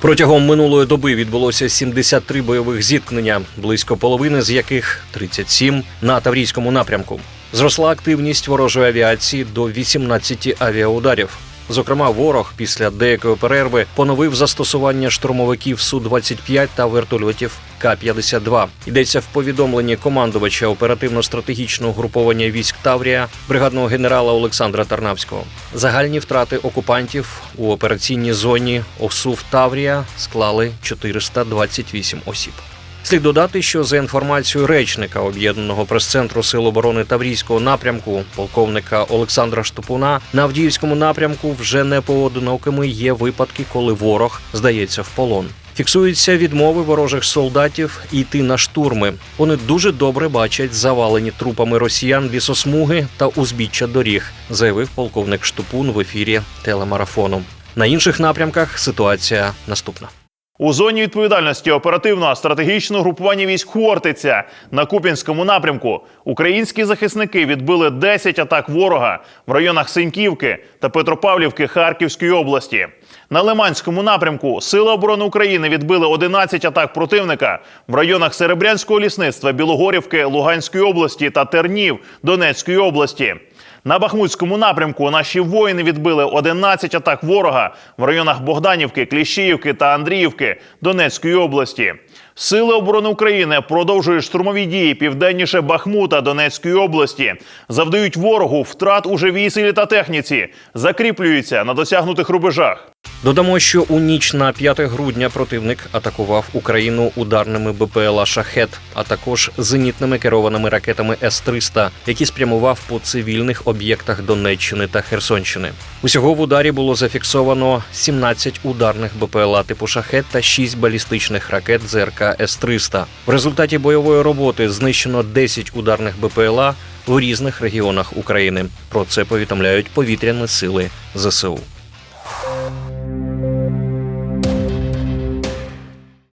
Протягом минулої доби відбулося 73 бойових зіткнення, близько половини з яких 37 на Таврійському напрямку. Зросла активність ворожої авіації до 18 авіаударів. Зокрема, ворог після деякої перерви поновив застосування штурмовиків Су-25 та вертольотів К-52. Йдеться в повідомленні командувача оперативно-стратегічного груповання військ Таврія, бригадного генерала Олександра Тарнавського. Загальні втрати окупантів у операційній зоні ОСУВ Таврія склали 428 осіб. Слід додати, що за інформацією речника об'єднаного прес-центру Сил оборони Таврійського напрямку, полковника Олександра Штопуна, на Авдіївському напрямку вже не поодинокими є випадки, коли ворог здається в полон. Фіксуються відмови ворожих солдатів йти на штурми. Вони дуже добре бачать завалені трупами росіян лісосмуги та узбіччя доріг, заявив полковник Штопун в ефірі телемарафону. На інших напрямках ситуація наступна. У зоні відповідальності оперативного стратегічного групування військ Хортиця на Куп'янському напрямку українські захисники відбили 10 атак ворога в районах Синьківки та Петропавлівки Харківської області. На Лиманському напрямку Сили оборони України відбили 11 атак противника в районах Серебрянського лісництва, Білогорівки, Луганської області та Тернів Донецької області. На Бахмутському напрямку наші воїни відбили 11 атак ворога в районах Богданівки, Кліщіївки та Андріївки Донецької області. Сили оборони України продовжують штурмові дії південніше Бахмута Донецької області, завдають ворогу втрат у живій силі та техніці, закріплюються на досягнутих рубежах. Додамо, що у ніч на 5 грудня противник атакував Україну ударними БПЛА Шахет, а також зенітними керованими ракетами С-300, які спрямував по цивільних об'єктах Донеччини та Херсонщини. Усього в ударі було зафіксовано 17 ударних БПЛА типу Шахет та 6 балістичних ракет ЗРК С-300. В результаті бойової роботи знищено 10 ударних БПЛА в різних регіонах України. Про це повідомляють повітряні сили ЗСУ.